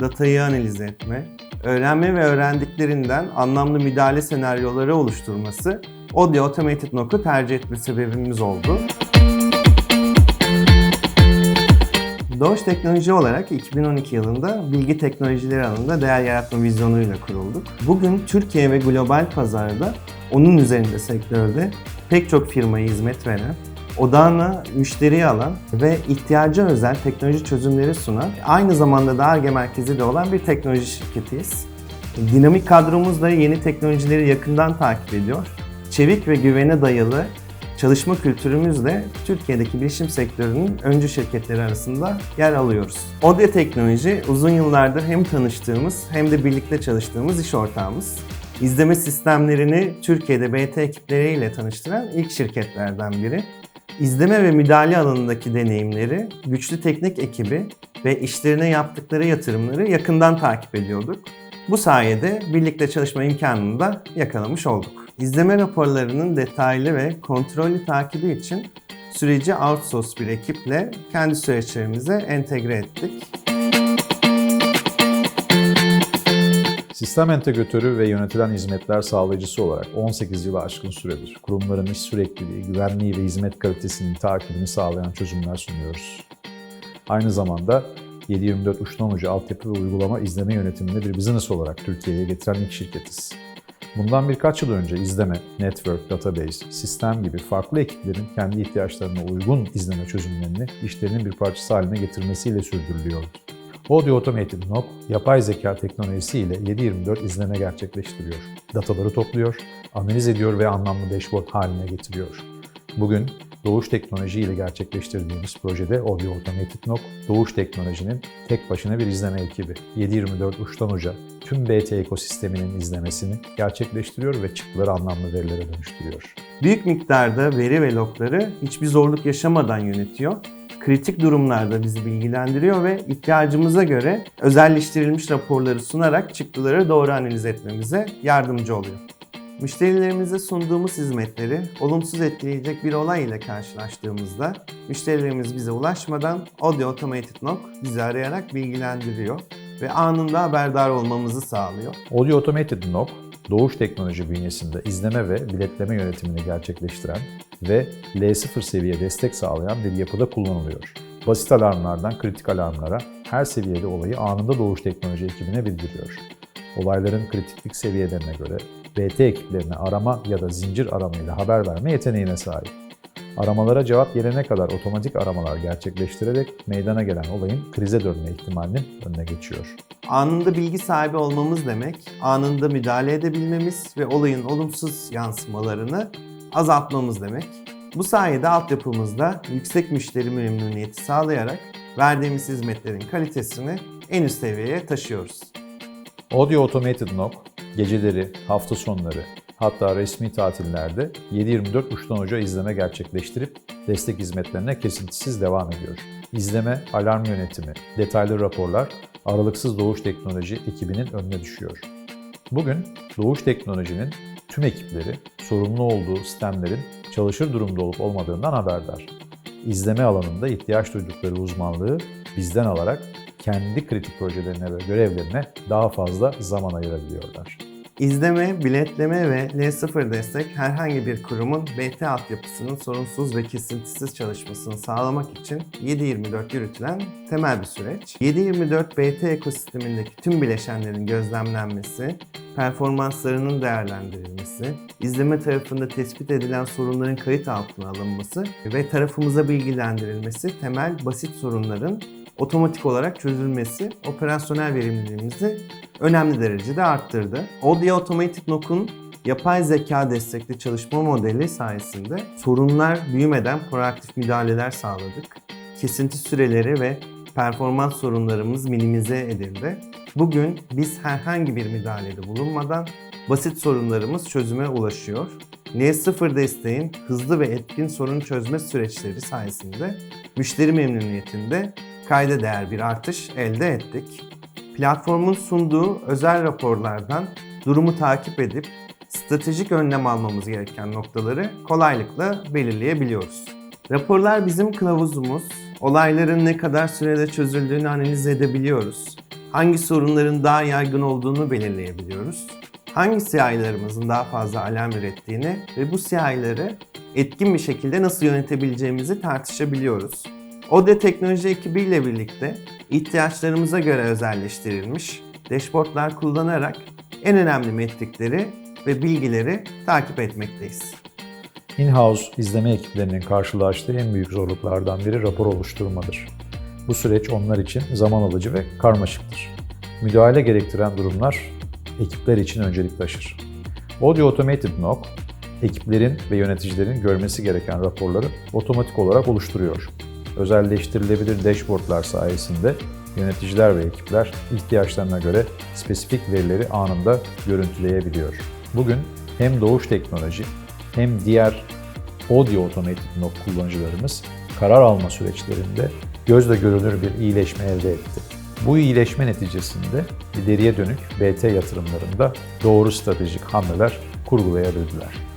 datayı analiz etme, öğrenme ve öğrendiklerinden anlamlı müdahale senaryoları oluşturması Audio Automated Knock'u tercih etme sebebimiz oldu. Doğuş Teknoloji olarak 2012 yılında bilgi teknolojileri alanında değer yaratma vizyonuyla kurulduk. Bugün Türkiye ve global pazarda onun üzerinde sektörde pek çok firmaya hizmet veren, odağına müşteriyi alan ve ihtiyaca özel teknoloji çözümleri sunan, aynı zamanda da ARGE merkezi de olan bir teknoloji şirketiyiz. Dinamik kadromuzla yeni teknolojileri yakından takip ediyor. Çevik ve güvene dayalı çalışma kültürümüzle Türkiye'deki bilişim sektörünün öncü şirketleri arasında yer alıyoruz. Odya Teknoloji uzun yıllardır hem tanıştığımız hem de birlikte çalıştığımız iş ortağımız. İzleme sistemlerini Türkiye'de BT ekipleriyle tanıştıran ilk şirketlerden biri. İzleme ve müdahale alanındaki deneyimleri, güçlü teknik ekibi ve işlerine yaptıkları yatırımları yakından takip ediyorduk. Bu sayede birlikte çalışma imkanını da yakalamış olduk. İzleme raporlarının detaylı ve kontrollü takibi için süreci outsource bir ekiple kendi süreçlerimize entegre ettik. Sistem entegratörü ve yönetilen hizmetler sağlayıcısı olarak 18 yılı aşkın süredir kurumların iş sürekliliği, güvenliği ve hizmet kalitesinin takibini sağlayan çözümler sunuyoruz. Aynı zamanda 724 uçtan uca altyapı ve uygulama izleme yönetimini bir business olarak Türkiye'ye getiren ilk şirketiz. Bundan birkaç yıl önce izleme, network, database, sistem gibi farklı ekiplerin kendi ihtiyaçlarına uygun izleme çözümlerini işlerinin bir parçası haline getirmesiyle sürdürülüyordu. Audio Automated Knock, yapay zeka teknolojisi ile 7/24 izleme gerçekleştiriyor. Dataları topluyor, analiz ediyor ve anlamlı dashboard haline getiriyor. Bugün Doğuş Teknoloji ile gerçekleştirdiğimiz projede Audio Automated Knock, Doğuş Teknoloji'nin tek başına bir izleme ekibi. 7/24 uçtan uca tüm BT ekosisteminin izlemesini gerçekleştiriyor ve çıktıları anlamlı verilere dönüştürüyor. Büyük miktarda veri ve logları hiçbir zorluk yaşamadan yönetiyor. Kritik durumlarda bizi bilgilendiriyor ve ihtiyacımıza göre özelleştirilmiş raporları sunarak çıktıları doğru analiz etmemize yardımcı oluyor. Müşterilerimize sunduğumuz hizmetleri olumsuz etkileyecek bir olay ile karşılaştığımızda müşterilerimiz bize ulaşmadan Audio Automated Knock bizi arayarak bilgilendiriyor ve anında haberdar olmamızı sağlıyor. Audio Automated Knock, Doğuş Teknoloji bünyesinde izleme ve biletleme yönetimini gerçekleştiren ve L0 seviye destek sağlayan bir yapıda kullanılıyor. Basit alarmlardan kritik alarmlara her seviyede olayı anında Doğuş Teknoloji ekibine bildiriyor. Olayların kritiklik seviyelerine göre BT ekiplerine arama ya da zincir aramayla haber verme yeteneğine sahip. Aramalara cevap gelene kadar otomatik aramalar gerçekleştirerek meydana gelen olayın krize dönme ihtimalinin önüne geçiyor. Anında bilgi sahibi olmamız demek, anında müdahale edebilmemiz ve olayın olumsuz yansımalarını azaltmamız demek. Bu sayede altyapımızda yüksek müşteri memnuniyeti sağlayarak verdiğimiz hizmetlerin kalitesini en üst seviyeye taşıyoruz. Audio Automated Knock, geceleri, hafta sonları, hatta resmi tatillerde 7-24 uçtan uca izleme gerçekleştirip destek hizmetlerine kesintisiz devam ediyor. İzleme, alarm yönetimi, detaylı raporlar aralıksız Doğuş Teknoloji ekibinin önüne düşüyor. Bugün Doğuş Teknoloji'nin tüm ekipleri sorumlu olduğu sistemlerin çalışır durumda olup olmadığından haberdar. İzleme alanında ihtiyaç duydukları uzmanlığı bizden alarak kendi kritik projelerine ve görevlerine daha fazla zaman ayırabiliyorlar. İzleme, biletleme ve L0 destek herhangi bir kurumun BT altyapısının sorunsuz ve kesintisiz çalışmasını sağlamak için 7/24 yürütülen temel bir süreç. 7/24 BT ekosistemindeki tüm bileşenlerin gözlemlenmesi, performanslarının değerlendirilmesi, izleme tarafında tespit edilen sorunların kayıt altına alınması ve tarafımıza bilgilendirilmesi temel basit sorunların otomatik olarak çözülmesi operasyonel verimliliğimizi önemli derecede arttırdı. Audio Automated Knock'un yapay zeka destekli çalışma modeli sayesinde sorunlar büyümeden proaktif müdahaleler sağladık. Kesinti süreleri ve performans sorunlarımız minimize edildi. Bugün biz herhangi bir müdahalede bulunmadan basit sorunlarımız çözüme ulaşıyor. L0 desteğin hızlı ve etkin sorun çözme süreçleri sayesinde müşteri memnuniyetinde kayda değer bir artış elde ettik. Platformun sunduğu özel raporlardan durumu takip edip stratejik önlem almamız gereken noktaları kolaylıkla belirleyebiliyoruz. Raporlar bizim kılavuzumuz. Olayların ne kadar sürede çözüldüğünü analiz edebiliyoruz. hangi sorunların daha yaygın olduğunu belirleyebiliyoruz. Hangi CI'larımızın daha fazla alarm ürettiğini ve bu CI'ları etkin bir şekilde nasıl yönetebileceğimizi tartışabiliyoruz. ODE teknoloji ekibiyle birlikte ihtiyaçlarımıza göre özelleştirilmiş dashboardlar kullanarak en önemli metrikleri ve bilgileri takip etmekteyiz. In-house izleme ekiplerinin karşılaştığı en büyük zorluklardan biri rapor oluşturmadır. Bu süreç onlar için zaman alıcı ve karmaşıktır. Müdahale gerektiren durumlar ekipler için öncelik taşır. Audio Automated NOC, ekiplerin ve yöneticilerin görmesi gereken raporları otomatik olarak oluşturuyor. Özelleştirilebilir dashboardlar sayesinde yöneticiler ve ekipler ihtiyaçlarına göre spesifik verileri anında görüntüleyebiliyor. Bugün hem Doğuş Teknoloji hem diğer Audio Automated NOC kullanıcılarımız karar alma süreçlerinde gözle görülür bir iyileşme elde etti. Bu iyileşme neticesinde ileriye dönük BT yatırımlarında doğru stratejik hamleler kurgulayabildiler.